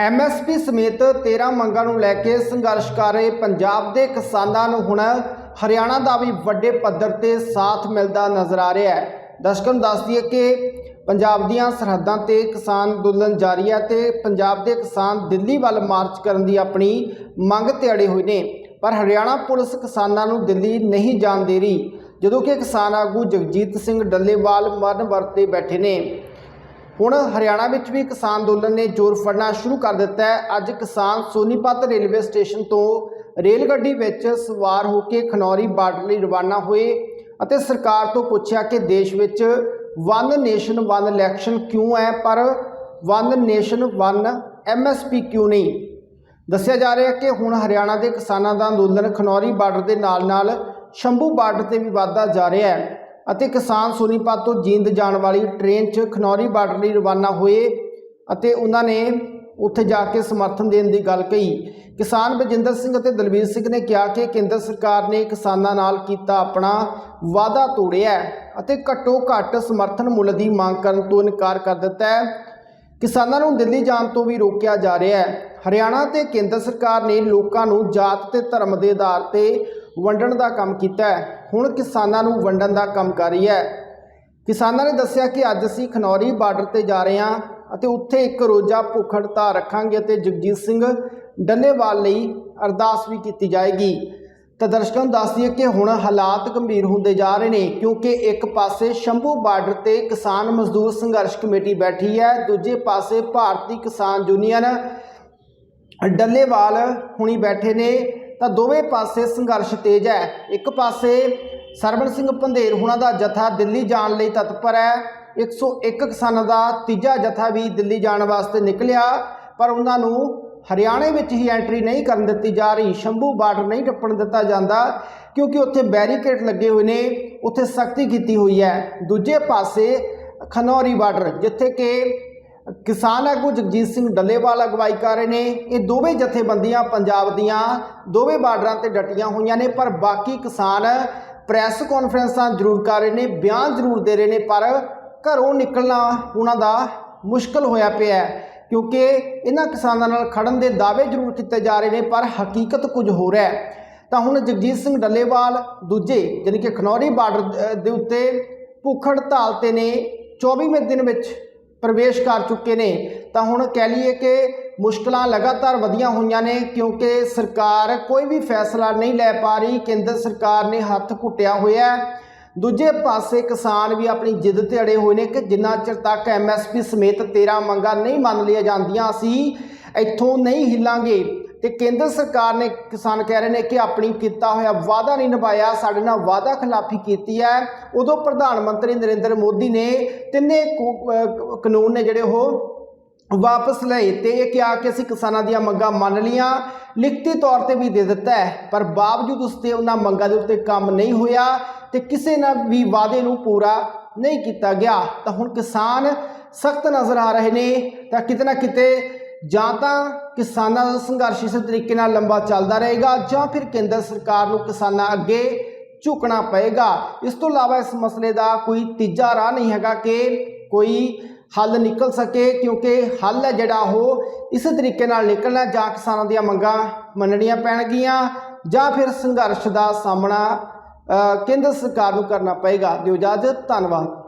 MSP ਸਮੇਤ 13 ਮੰਗਾਂ ਨੂੰ ਲੈ ਕੇ ਸੰਘਰਸ਼ ਕਰ ਰਹੇ ਪੰਜਾਬ ਦੇ ਕਿਸਾਨਾਂ ਨੂੰ ਹੁਣ ਹਰਿਆਣਾ ਦਾ ਵੀ ਵੱਡੇ ਪੱਧਰ ਤੇ ਸਾਥ ਮਿਲਦਾ ਨਜ਼ਰ ਆ ਰਿਹਾ ਹੈ। ਦਰਸ਼ਕਾਂ ਨੂੰ ਦੱਸ ਦਈਏ ਕਿ ਪੰਜਾਬ ਦੀਆਂ ਸਰਹੱਦਾਂ ਤੇ ਕਿਸਾਨ ਅੰਦੋਲਨ ਜਾਰੀ ਹੈ ਤੇ ਪੰਜਾਬ ਦੇ ਕਿਸਾਨ ਦਿੱਲੀ ਵੱਲ ਮਾਰਚ ਕਰਨ ਦੀ ਆਪਣੀ ਮੰਗ ਤੇ ਅੜੇ ਹੋਏ ਨੇ। ਪਰ ਹਰਿਆਣਾ ਪੁਲਿਸ ਕਿਸਾਨਾਂ ਨੂੰ ਦਿੱਲੀ ਨਹੀਂ ਜਾਣ ਦੇ ਰਹੀ, ਜਦੋਂ ਕਿ ਕਿਸਾਨ ਆਗੂ ਜਗਜੀਤ ਸਿੰਘ ਡੱਲੇਵਾਲ ਮਰਨ ਵਰਤੇ ਬੈਠੇ ਨੇ। ਹੁਣ ਹਰਿਆਣਾ ਵਿੱਚ ਵੀ ਕਿਸਾਨ ਅੰਦੋਲਨ ਨੇ ਜ਼ੋਰ ਫੜਨਾ ਸ਼ੁਰੂ ਕਰ ਦਿੱਤਾ ਹੈ। ਅੱਜ ਕਿਸਾਨ ਸੋਨੀਪਤ ਰੇਲਵੇ ਸਟੇਸ਼ਨ ਤੋਂ ਰੇਲ ਗੱਡੀ ਵਿੱਚ ਸਵਾਰ ਹੋ ਕੇ ਖਨੌਰੀ ਬਾਰਡਰ ਲਈ ਰਵਾਨਾ ਹੋਏ ਅਤੇ ਸਰਕਾਰ ਤੋਂ ਪੁੱਛਿਆ ਕਿ ਦੇਸ਼ ਵਿੱਚ ਵਨ ਨੇਸ਼ਨ ਵਨ ਇਲੈਕਸ਼ਨ ਕਿਉਂ ਹੈ, ਪਰ ਵਨ ਨੇਸ਼ਨ ਵਨ ਐਮਐਸਪੀ ਕਿਉਂ ਨਹੀਂ? ਦੱਸਿਆ ਜਾ ਰਿਹਾ ਹੈ ਕਿ ਹੁਣ ਹਰਿਆਣਾ ਦੇ ਕਿਸਾਨਾਂ ਦਾ ਅੰਦੋਲਨ ਖਨੌਰੀ ਬਾਰਡਰ ਦੇ ਨਾਲ-ਨਾਲ ਸ਼ੰਭੂ ਬਾਰਡਰ ਤੇ ਵੀ ਵਧਦਾ ਜਾ ਰਿਹਾ ਹੈ। ਅਤੇ ਕਿਸਾਨ ਸੋਨੀਪਤ ਤੋਂ ਜੀਂਦ ਜਾਣ ਵਾਲੀ ਟ੍ਰੇਨ 'ਚ ਖਨੌਰੀ ਬਾਰਡਰ ਲਈ ਰਵਾਨਾ ਹੋਏ ਅਤੇ ਉਹਨਾਂ ਨੇ ਉੱਥੇ ਜਾ ਕੇ ਸਮਰਥਨ ਦੇਣ ਦੀ ਗੱਲ ਕਹੀ। ਕਿਸਾਨ ਬਜਿੰਦਰ ਸਿੰਘ ਅਤੇ ਦਲਵੀਰ ਸਿੰਘ ਨੇ ਕਿਹਾ ਕਿ ਕੇਂਦਰ ਸਰਕਾਰ ਨੇ ਕਿਸਾਨਾਂ ਨਾਲ ਕੀਤਾ ਆਪਣਾ ਵਾਅਦਾ ਤੋੜਿਆ ਅਤੇ ਘੱਟੋ ਘੱਟ ਸਮਰਥਨ ਮੁੱਲ ਦੀ ਮੰਗ ਕਰਨ ਤੋਂ ਇਨਕਾਰ ਕਰ ਦਿੱਤਾ ਹੈ। ਕਿਸਾਨਾਂ ਨੂੰ ਦਿੱਲੀ ਜਾਣ ਤੋਂ ਵੀ ਰੋਕਿਆ ਜਾ ਰਿਹਾ ਹੈ। ਹਰਿਆਣਾ ਤੇ ਕੇਂਦਰ ਸਰਕਾਰ ਨੇ ਲੋਕਾਂ ਨੂੰ ਜਾਤ ਤੇ ਧਰਮ ਦੇ ਆਧਾਰ ਤੇ ਵੰਡਣ ਦਾ ਕੰਮ ਕੀਤਾ ਹੈ। ਹੁਣ ਕਿਸਾਨਾਂ ਨੂੰ ਵੰਡਣ ਦਾ ਕੰਮ ਕਰ ਰਹੀ ਹੈ। ਕਿਸਾਨਾਂ ਨੇ ਦੱਸਿਆ ਕਿ ਅੱਜ ਅਸੀਂ ਖਨੌਰੀ ਬਾਰਡਰ ਤੇ ਜਾ ਰਹੇ ਹਾਂ ਅਤੇ ਉੱਥੇ ਇੱਕ ਰੋਜ਼ਾ ਭੁੱਖ ਹੜਤਾਲ ਰੱਖਾਂਗੇ ਅਤੇ ਜਗਜੀਤ ਸਿੰਘ ਡੱਲੇਵਾਲ ਲਈ ਅਰਦਾਸ ਵੀ ਕੀਤੀ ਜਾਏਗੀ। ਤਾਂ ਦਰਸ਼ਕਾਂ ਨੂੰ ਦੱਸ ਦਈਏ ਕਿ ਹੁਣ ਹਾਲਾਤ ਗੰਭੀਰ ਹੁੰਦੇ ਜਾ ਰਹੇ ਨੇ ਕਿਉਂਕਿ ਇੱਕ ਪਾਸੇ ਸ਼ੰਭੂ ਬਾਰਡਰ ਤੇ ਕਿਸਾਨ ਮਜ਼ਦੂਰ ਸੰਘਰਸ਼ ਕਮੇਟੀ ਬੈਠੀ ਹੈ, ਦੂਜੇ ਪਾਸੇ ਭਾਰਤੀ ਕਿਸਾਨ ਯੂਨੀਅਨ ਡੱਲੇਵਾਲ ਹੁਣੀ ਬੈਠੇ ਨੇ ਤਾਂ ਦੋਵੇਂ ਪਾਸੇ ਸੰਘਰਸ਼ ਤੇਜ਼ ਹੈ। ਇੱਕ ਪਾਸੇ ਸਰਵਣ ਸਿੰਘ ਪੰਧੇਰ ਹੁਣਾਂ ਦਾ ਜਥਾ ਦਿੱਲੀ ਜਾਣ ਲਈ ਤਤਪਰ ਹੈ। 101 ਕਿਸਾਨਾਂ ਦਾ ਤੀਜਾ ਜਥਾ ਵੀ ਦਿੱਲੀ ਜਾਣ ਵਾਸਤੇ ਨਿਕਲਿਆ, ਪਰ ਉਹਨਾਂ ਨੂੰ ਹਰਿਆਣੇ ਵਿੱਚ ਹੀ ਐਂਟਰੀ ਨਹੀਂ ਕਰਨ ਦਿੱਤੀ ਜਾ ਰਹੀ, ਸ਼ੰਭੂ ਬਾਰਡਰ ਨਹੀਂ ਟੱਪਣ ਦਿੱਤਾ ਜਾਂਦਾ, ਕਿਉਂਕਿ ਉੱਥੇ ਬੈਰੀਕੇਡ ਲੱਗੇ ਹੋਏ ਨੇ, ਉੱਥੇ ਸਖਤੀ ਕੀਤੀ ਹੋਈ ਹੈ। ਦੂਜੇ ਪਾਸੇ ਖਨੌਰੀ ਬਾਰਡਰ, ਜਿੱਥੇ ਕਿ ਕਿਸਾਨ ਆਗੂ ਜਗਜੀਤ ਸਿੰਘ ਡੱਲੇਵਾਲ ਅਗਵਾਈ ਕਰ ਰਹੇ ਨੇ। ਇਹ ਦੋਵੇਂ ਜਥੇਬੰਦੀਆਂ ਪੰਜਾਬ ਦੀਆਂ ਦੋਵੇਂ ਬਾਰਡਰਾਂ ਤੇ ਡਟੀਆਂ ਹੋਈਆਂ ਨੇ, ਪਰ ਬਾਕੀ ਕਿਸਾਨ ਪ੍ਰੈਸ ਕਾਨਫਰੰਸਾਂ ਜ਼ਰੂਰ ਕਰ ਰਹੇ ਨੇ, ਬਿਆਨ ਜ਼ਰੂਰ ਦੇ ਰਹੇ ਨੇ, ਪਰ ਘਰੋਂ ਨਿਕਲਣਾ ਉਹਨਾਂ ਦਾ ਮੁਸ਼ਕਲ ਹੋਇਆ ਪਿਆ ਹੈ, ਕਿਉਂਕਿ ਇਹਨਾਂ ਕਿਸਾਨਾਂ ਨਾਲ ਖੜਨ ਦੇ ਦਾਅਵੇ ਜ਼ਰੂਰ ਕੀਤੇ ਜਾ ਰਹੇ ਨੇ, ਪਰ ਹਕੀਕਤ ਕੁਝ ਹੋਰ ਹੈ। ਤਾਂ ਹੁਣ ਜਗਜੀਤ ਸਿੰਘ ਡੱਲੇਵਾਲ ਦੂਜੇ ਯਾਨੀ ਕਿ ਖਨੌਰੀ ਬਾਰਡਰ ਦੇ ਉੱਤੇ ਭੁੱਖ ਹੜਤਾਲ ਤੇ ਨੇ 24ਵੇਂ ਦਿਨ ਵਿੱਚ ਪ੍ਰਵੇਸ਼ ਕਰ ਚੁੱਕੇ ਨੇ। ਤਾਂ ਹੁਣ ਕਹਿ ਲਈਏ ਕਿ ਮੁਸ਼ਕਲਾਂ ਲਗਾਤਾਰ ਵਧੀਆਂ ਹੋਈਆਂ ਨੇ ਕਿਉਂਕਿ ਸਰਕਾਰ ਕੋਈ ਵੀ ਫੈਸਲਾ ਨਹੀਂ ਲੈ ਪਾ ਰਹੀ। ਕੇਂਦਰ ਸਰਕਾਰ ਨੇ ਹੱਥ ਘੁੱਟਿਆ ਹੋਇਆ ਦੂਜੇ ਪਾਸੇ ਕਿਸਾਨ ਵੀ ਆਪਣੀ ਜਿੱਦ ਤੇ ਅੜੇ ਹੋਏ ਨੇ ਕਿ ਜਿੰਨਾ ਚਿਰ ਤੱਕ ਐਮਐਸਪੀ ਸਮੇਤ 13 ਮੰਗਾਂ ਨਹੀਂ ਮੰਨ ਲਈਆਂ ਜਾਂਦੀਆਂ, ਅਸੀਂ ਇੱਥੋਂ ਨਹੀਂ ਹਿੱਲਾਂਗੇ। ਤੇ ਕੇਂਦਰ ਸਰਕਾਰ ਨੇ, ਕਿਸਾਨ ਕਹਿ ਰਹੇ ਨੇ ਕਿ ਆਪਣੀ ਕੀਤਾ ਹੋਇਆ ਵਾਅਦਾ ਨਹੀਂ ਨਿਭਾਇਆ, ਸਾਡੇ ਨਾਲ ਵਾਅਦਾ ਖਿਲਾਫੀ ਕੀਤੀ ਹੈ। ਉਦੋਂ ਪ੍ਰਧਾਨ ਮੰਤਰੀ ਨਰਿੰਦਰ ਮੋਦੀ ਨੇ ਤਿੰਨੇ ਕਾਨੂੰਨ ਨੇ ਜਿਹੜੇ ਉਹ ਵਾਪਸ ਲਏ ਤੇ ਇਹ ਕਿਹਾ ਕਿ ਅਸੀਂ ਕਿਸਾਨਾਂ ਦੀਆਂ ਮੰਗਾਂ ਮੰਨ ਲੀਆਂ ਲਿਖਤੀ ਤੌਰ ਤੇ ਵੀ ਦੇ ਦਿੱਤਾ ਹੈ, ਪਰ ਬਾਵਜੂਦ ਉਸ ਤੇ ਉਹਨਾਂ ਮੰਗਾਂ ਦੇ ਉੱਤੇ ਕੰਮ ਨਹੀਂ ਹੋਇਆ ਤੇ ਕਿਸੇ ਨਾਲ ਵੀ ਵਾਅਦੇ ਨੂੰ ਪੂਰਾ ਨਹੀਂ ਕੀਤਾ ਗਿਆ। ਤਾਂ ਹੁਣ ਕਿਸਾਨ ਸਖਤ ਨਜ਼ਰ ਆ ਰਹੇ ਨੇ, ਤਾਂ ਕਿਤੇ ਨਾ ਕਿਤੇ ਜਾਂ ਤਾਂ ਕਿਸਾਨਾਂ ਦਾ ਸੰਘਰਸ਼ ਇਸੇ ਤਰੀਕੇ ਨਾਲ ਲੰਬਾ ਚੱਲਦਾ ਰਹੇਗਾ ਜਾਂ ਫਿਰ ਕੇਂਦਰ ਸਰਕਾਰ ਨੂੰ ਕਿਸਾਨਾਂ ਅੱਗੇ ਝੁਕਣਾ ਪਏਗਾ। ਇਸ ਤੋਂ ਇਲਾਵਾ ਇਸ ਮਸਲੇ ਦਾ ਕੋਈ ਤੀਜਾ ਰਾਹ ਨਹੀਂ ਹੈਗਾ ਕਿ ਕੋਈ ਹੱਲ ਨਿਕਲ ਸਕੇ ਕਿਉਂਕਿ ਹੱਲ ਹੈ ਜਿਹੜਾ ਉਹ ਇਸ ਤਰੀਕੇ ਨਾਲ ਨਿਕਲਣਾ ਜਾਂ ਕਿਸਾਨਾਂ ਦੀਆਂ ਮੰਗਾਂ ਮੰਨਣੀਆਂ ਪੈਣਗੀਆਂ ਜਾਂ ਫਿਰ ਸੰਘਰਸ਼ ਦਾ ਸਾਹਮਣਾ ਕੇਂਦਰ ਸਰਕਾਰ ਨੂੰ ਕਰਨਾ ਪਏਗਾ। ਦਿਓ ਇਜਾਜ਼ਤ, ਧੰਨਵਾਦ।